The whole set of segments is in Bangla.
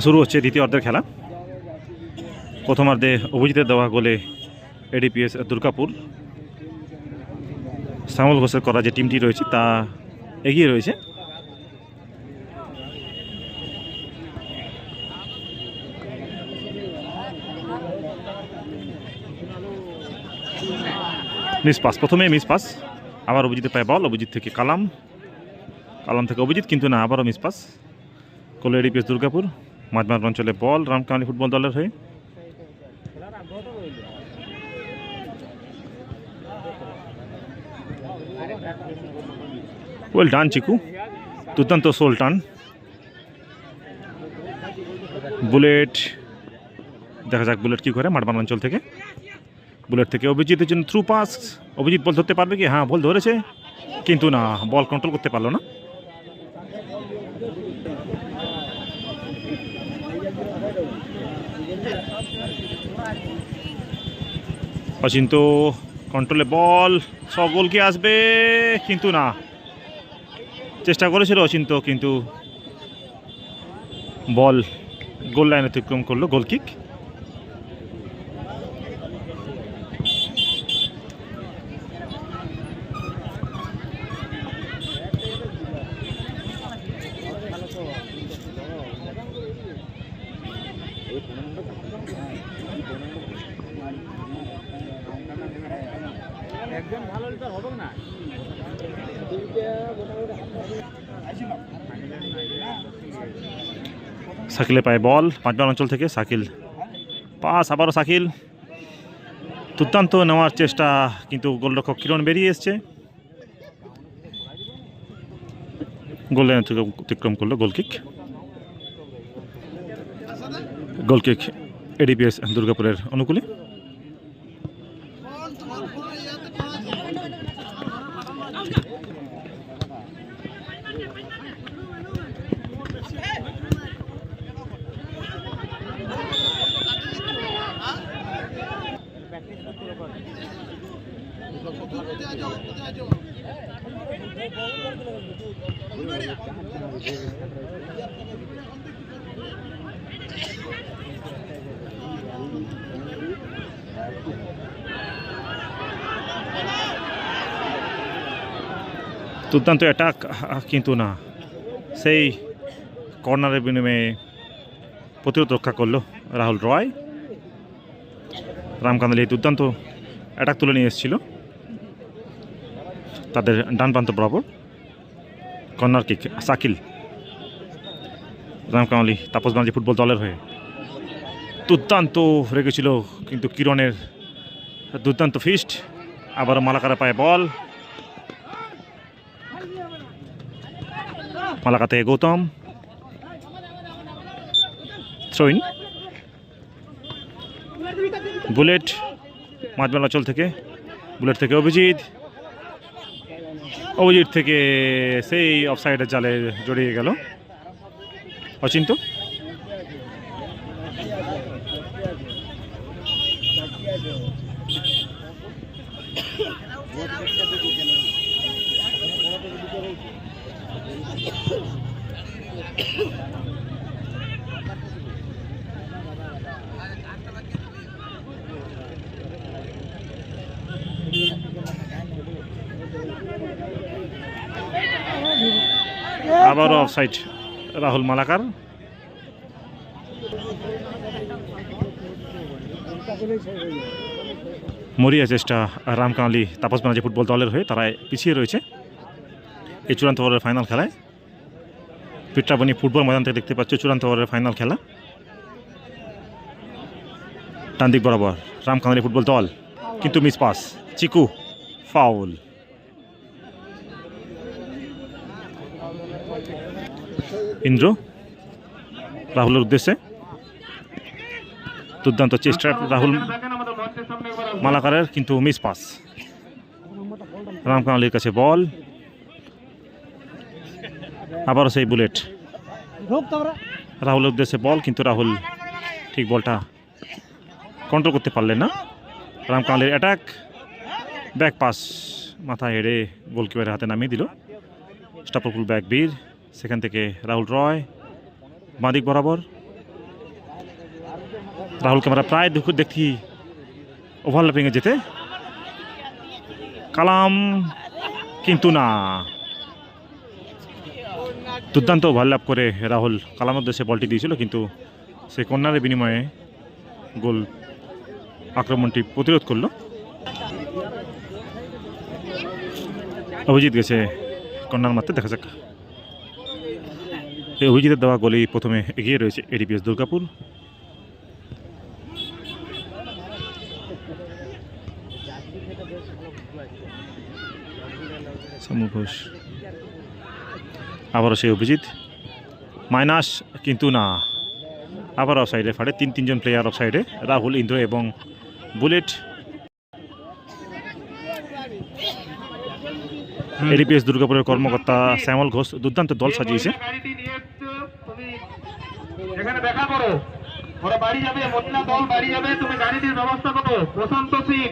শুরু হচ্ছে দ্বিতীয় অর্ধের খেলা। প্রথমার্ধে অভিজিতের দেওয়া গোলে এডিপিএস দুর্গাপুর। শ্যামল ঘোষের করা যে টিমটি রয়েছে তা এগিয়ে রয়েছে। মিস পাস প্রথমে মিস পাস। আবার অভিজিৎ পায় বল, অভিজিৎ থেকে কালাম। কালাম থেকে অভিজিৎ, কিন্তু না, আবারও মিস পাস। কোলো এডিপিএস দুর্গাপুর। মাঝমাঠ অঞ্চলে বল রামকামালি ফুটবল দলের হয়ে। ওয়েল ডান চিকু, দুর্দান্ত সোল টান। বুলেট, দেখা যাক বুলেট কি করে মাঠবান অঞ্চল থেকে। বুলেট থেকে অভিজিতের জন্য থ্রু পাস অভিজিৎ বল ধরতে পারবে কি? হ্যাঁ বল ধরেছে। কিন্তু না, বল কন্ট্রোল করতে পারল না। অচিন্ত কন্ট্রোলে বল সব গোল কি আসবে? কিন্তু না। চেষ্টা করেছিল অচিন্ত কিন্তু বল গোল লাইন অতিক্রম করল গোল কিক সাকিলে পায় বল পাঁচ নম্বর অঞ্চল থেকে সাকিল। পাস, আবারও সাকিল। দুর্দান্ত নেওয়ার চেষ্টা কিন্তু গোলরক্ষক কিরণ বেরিয়ে এসছে। গোল লাইন অতিক্রম করল গোলকিক গোলকিক এডিপিএস দুর্গাপুরের অনুকূলে। দুর্দান্ত অ্যাটাক কিন্তু না। সেই কর্নারের বিনিময়ে প্রতিরোধ রক্ষা করল রাহুল রয়। রামকান্দালি দুর্দান্ত অ্যাটাক তুলে নিয়ে এসেছিল। তাদের ডান প্রান্ত বরাবর। Corner kick, Shakil. Ramkamali Tapas Banerjee football দলের হয়ে। দুর্দান্ত রেখেছিল কিন্তু কিরণের দুর্দান্ত ফিস্ট। আবার মালাকারা পায় বল। মালাকা থেকে গৌতম। থ্রোইন। বুলেট, মাঝবেলা অঞ্চল থেকে। বুলেট থেকে অভিজিৎ। অভিজিৎ থেকে সেই অফসাইডের জালে জড়িয়ে গেল। অচিন্ত? আবারও অফসাইড রাহুল মালাকার। মরিয়া চেষ্টা রামকামালি তাপস ব্যানার্জি ফুটবল দলের হয়ে তারা পিছিয়ে রয়েছে এই চূড়ান্ত ওভারের ফাইনাল খেলায়। পিট্রাবনি ফুটবল ময়দান থেকে দেখতে পাচ্ছ চূড়ান্ত ওভারের ফাইনাল খেলা। ডান দিক বরাবর রামকামালি ফুটবল দল, কিন্তু miss pass Chiku foul Indra, রাহুলের উদ্দেশ্যে। দুর্দান্ত চেষ্টা রাহুল মালাকারের, কিন্তু মিস পাস। রামকামালির কাছে বল। আবারও সেই বুলেট। রাহুলের উদ্দেশ্যে বল, কিন্তু রাহুল ঠিক বলটা কন্ট্রোল করতে পারলেন না। রামকামালির অ্যাটাক ব্যাক পাস মাথায় হেড়ে গোলকিপারের হাতে নামিয়ে দিল। স্টাপরফুল ব্যাক বীর। সেখান থেকে রাহুল রয় বাঁদিক বরাবর। রাহুলকে আমরা প্রায় দুঃখ ওভারল্যাপিংয়ে যেতে। কালাম কিন্তু না। দুর্দান্ত ওভারল্যাপ করে রাহুল কালামের দেশে বলটি দিয়েছিল, কিন্তু সে কন্যার বিনিময়ে গোল আক্রমণটি প্রতিরোধ করল। অভিজিৎ গেছে কন্যার মারতে, দেখা যাক। অভিজিতের দেওয়া গোলি প্রথমে এগিয়ে রয়েছে এডিপিএস দুর্গাপুর। ঘোষ। আবারও সেই অভিজিৎ। মাইনাস কিন্তু না। আবার অফ সাইডে ফাড়ে তিন তিনজন প্লেয়ার অফ সাইডে রাহুল, ইন্দ্র এবং বুলেট। এডিপিএস দুর্গাপুরের কর্মকর্তা শ্যামল ঘোষ দুর্দান্ত দল সাজিয়েছে গাড়িটি নিয়ে এসছো, তুমি এখানে দেখা করো। ওরা বাড়ি যাবে, মহিলা দল বাড়ি যাবে, তুমি গাড়িটির ব্যবস্থা করো। প্রশান্ত সিং।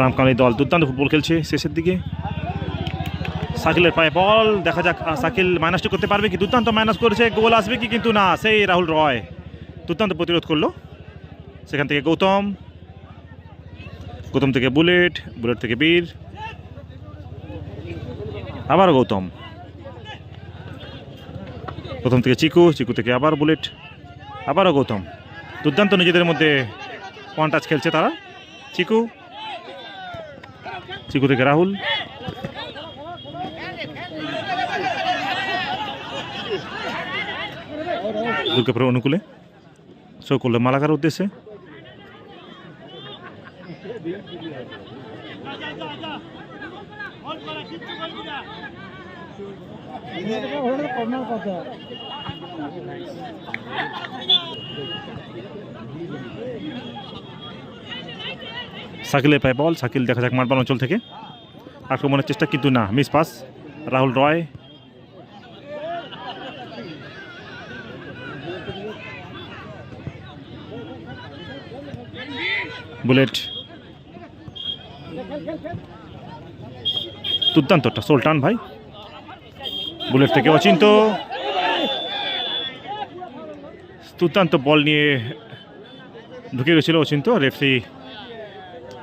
রামকালী দল দুর্দান্ত ফুটবল খেলছে শেষের দিকে। সাকিলের পায়ে বল, দেখা যাক সাকিল মাইনাসটি করতে পারবে কি? দুর্দান্ত মাইনাস করেছে, গোল আসবে কি? কিন্তু না, সেই রাহুল রয় দুর্দান্ত প্রতিরোধ করল। সেখান থেকে গৌতম গৌতম থেকে বুলেট বুলেট থেকে বীর আবার গৌতম। প্রথম থেকে চিকু চিকু থেকে আবার বুলেট, আবারও গৌতম। দুর্দান্ত নিজেদের মধ্যে ওয়ান টাচ খেলছে তারা। চিকু চিকু থেকে রাহুল। দুর্গাপুরের অনুকূলে। করল মালাকার উদ্দেশ্যে। সাকিলের পায় বল, সাকিল দেখা যাক মারবান অঞ্চল থেকে। আক্রমণের চেষ্টা কিন্তু না, miss pass, Rahul Roy. Bullet. দুর্দান্তটা Sultan ভাই। বুলেট থেকে অচিন্ত। দুর্দান্ত বল নিয়ে ঢুকে গেছিল অচিন্ত। রেফরি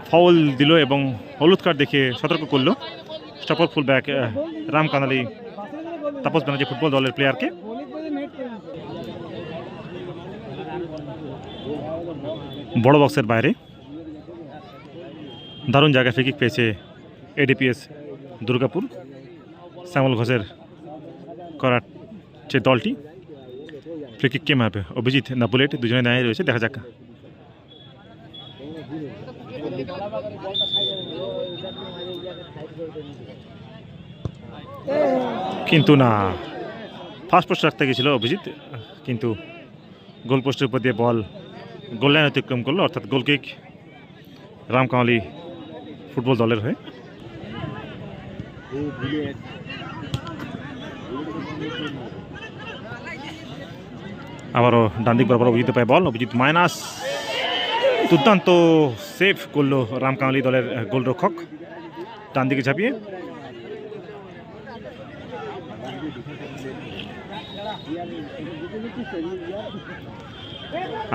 ফাউল দিল এবং হলুদ কার্ড দেখে সতর্ক করল। Stopper full back Ram Kanali, Tapas Banerjee football দলের প্লেয়ারকে বড় বক্সের বাইরে। দারুণ জায়গায় ফ্রিকিক পেয়েছে এডিপিএস দুর্গাপুর, শ্যামল ঘোষের করার যে দলটি ফ্রিকিক কে মারবে? অভিজিৎ না বুলেট, দুজনে দাঁড়িয়ে রয়েছে, দেখা যাক। কিন্তু না ফার্স্ট পোস্ট রাখতে গেছিল অভিজিৎ, কিন্তু গোল পোস্টের উপর দিয়ে বল গোল লাইন অতিক্রম করল, অর্থাৎ গোল কিক রামকামালি ফুটবল দলের হয়ে। আবারও ডান দিক বরাবর অভিজিৎ পায় বল, অভিজিৎ মাইনাস দুর্দান্ত সেফ করল রামকামালি দলের গোলরক্ষক। ডান দিকে ঝাঁপিয়ে।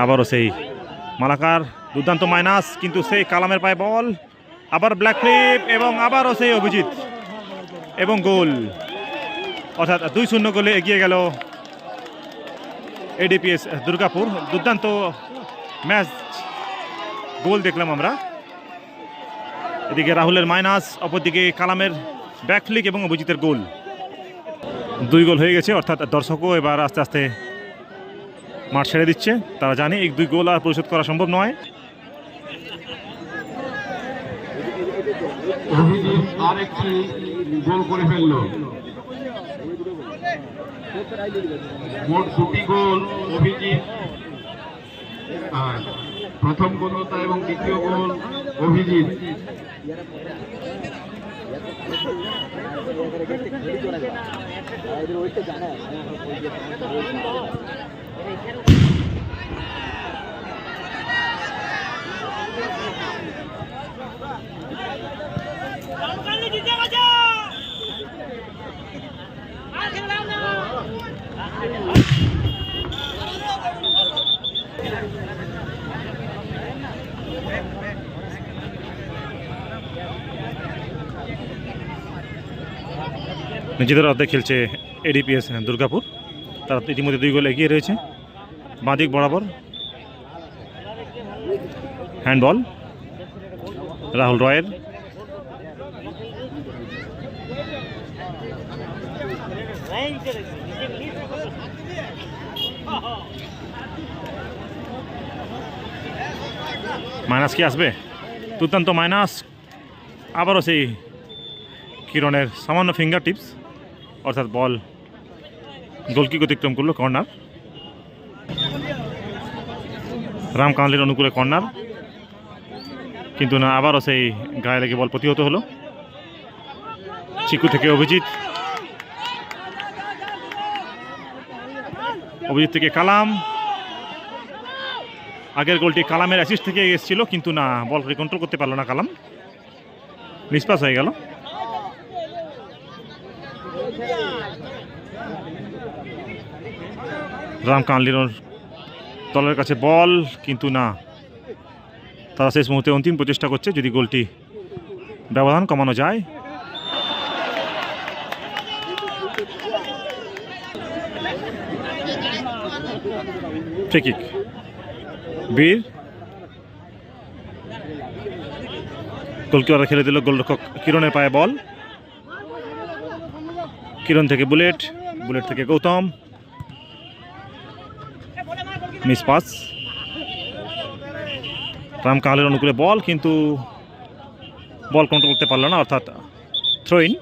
আবারও সেই মালাকার, দুর্দান্ত মাইনাস কিন্তু সেই কালামের পায় বল। আবার ব্ল্যাক ফ্লিপ এবং আবারও সেই অভিজিৎ। এবং গোল। অর্থাৎ দুই শূন্য গোলে এগিয়ে গেল এডিপিএস দুর্গাপুর। দুর্দান্ত ম্যাচ গোল দেখলাম আমরা। এদিকে রাহুলের মাইনাস, অপরদিকে কালামের ব্যাক ফ্লিক এবং অভিজিতের গোল। দুই গোল হয়ে গেছে, অর্থাৎ দর্শকও এবার আস্তে আস্তে মাঠ ছেড়ে দিচ্ছে। তারা জানে এই দুই গোল আর পরিশোধ করা সম্ভব নয়। অভিজিৎ আর একটি গোল করে ফেলল। মোট দুটি গোল, অভিজিৎ প্রথম গোলতা এবং দ্বিতীয় গোল, অভিজিৎ। নিজেদের অর্ধে খেলছে এডিপিএস দুর্গাপুর। তারা ইতিমধ্যে দুই গোল এগিয়ে রয়েছে। বাঁদিক বরাবর হ্যান্ডবল, রাহুল রয়ের। মাইনাস কি আসবে? দুর্দান্ত মাইনাস। আবারও সেই কিরণের সামান্য ফিঙ্গার টিপস অর্থাৎ বল গোলকি অতিক্রম করল? কর্নার। রাম কানলির অনুকূলে কর্নার। কিন্তু না, আবারও সেই গায়ে লেগে বল প্রতিহত হলো। চিকু থেকে অভিজিৎ। অভিজিৎ থেকে কালাম। আগের গোলটি কালামের অ্যাসিস্ট থেকে এসেছিল, কিন্তু না বল কন্ট্রোল করতে পারল না কালাম। নিষ্পাস হয়ে গেল। রাম কানলির দলের কাছে বল, কিন্তু না। তারা শেষ মুহূর্তে অন্তিম প্রচেষ্টা করছে, যদি গোলটি ব্যবধান কমানো যায়। ফ্রি কিক বীর। গোলকিপার খেলে দিল গোলরক্ষক কিরণের পায়ে বল। কিরণ থেকে বুলেট বুলেট থেকে গৌতম। Miss pass. রাম কাহালের অনুকূলে বল, কিন্তু বল কন্ট্রোল করতে পারল না, অর্থাৎ থ্রোইন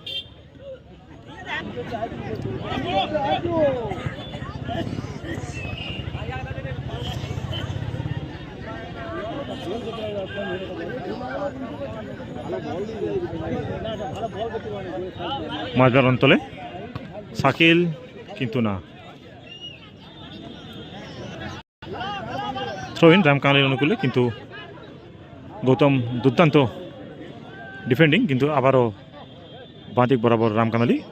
মাঝবার অন্তলে। শাকিল, কিন্তু না। থ্রোইন রাম কাহালের অনুকূলে, কিন্তু গৌতম দুর্দান্ত ডিফেন্ডিং কিন্তু আবারও বাঁদিক বরাবর রামকানালি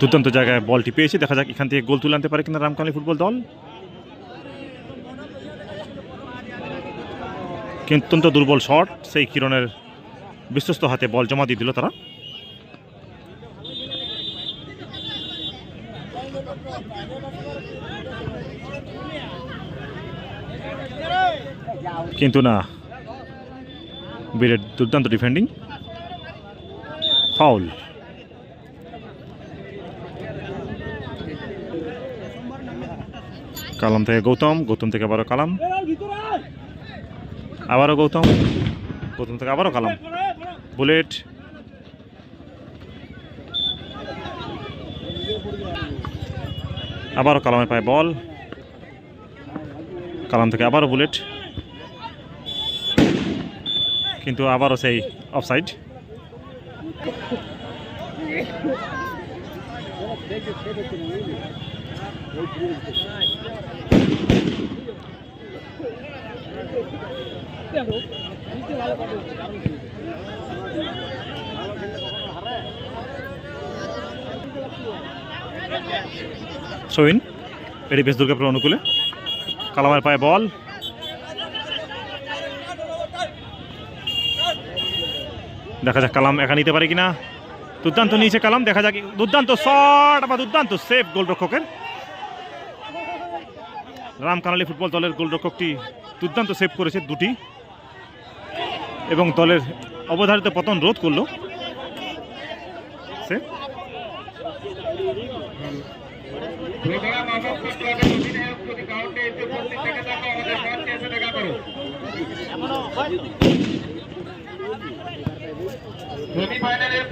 দুর্দান্ত জায়গায় বলটি পেয়েছে। দেখা যাক এখান থেকে গোল তুলে আনতে পারে কিনা রামকানালি ফুটবল দল। অত্যন্ত দুর্বল শট সেই কিরণের বিশ্বস্ত হাতে বল জমা দিয়ে দিল তারা। কিন্তু না বীরের দুর্দান্ত ডিফেন্ডিং ফাউল কালাম থেকে গৌতম গৌতম থেকে আবারও কালাম। আবারও গৌতম গৌতম থেকে আবারও কালাম। বুলেট আবারও কালামের পায় বল। কালাম থেকে আবারও বুলেট। কিন্তু আবারও সেই অফসাইড সইন এটি বেশ দুর্গাপুর অনুকূলে। কালামের পায়ে বল। দেখা যাক কালাম একা নিতে পারে কিনা। দুর্দান্ত নিয়েছে কালাম, দেখা যাক। দুর্দান্ত শট বা দুর্দান্ত সেফ গোলরক্ষকের। রাম কানালি ফুটবল দলের গোলরক্ষকটি দুর্দান্ত সেভ করেছে দুটি। এবং দলের অবধারিত পতন রোধ করল। সে যদি গ্রাউন্ডে এসে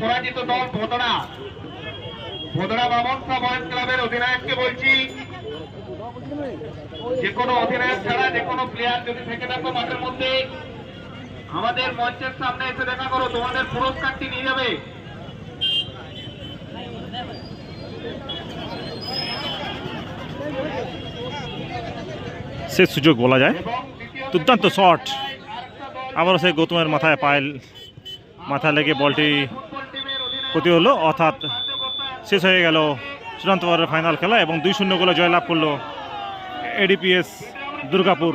পরাজিত দল ভোদড়া ভোদড়া বামনসা বয়েজ ক্লাবের অধিনায়ককে বলছি, যে কোনো অধিনায়ক ছাড়া যে কোনো প্লেয়ার যদি থেকে থাকো মাঠের মধ্যে, আমাদের মঞ্চের সামনে এসে দেখা করো, তোমাদের পুরস্কারটি নিয়ে যাবে। শেষ সুযোগ বলা যায়। দুর্দান্ত শট। আবারও সেই গৌতমের মাথায় পায়েল মাথায় লেগে বলটি ক্ষতি হলো, অর্থাৎ শেষ হয়ে গেল চূড়ান্ত ফাইনাল খেলা এবং দুই শূন্য গোলে জয়লাভ করল এডিপিএস দুর্গাপুর।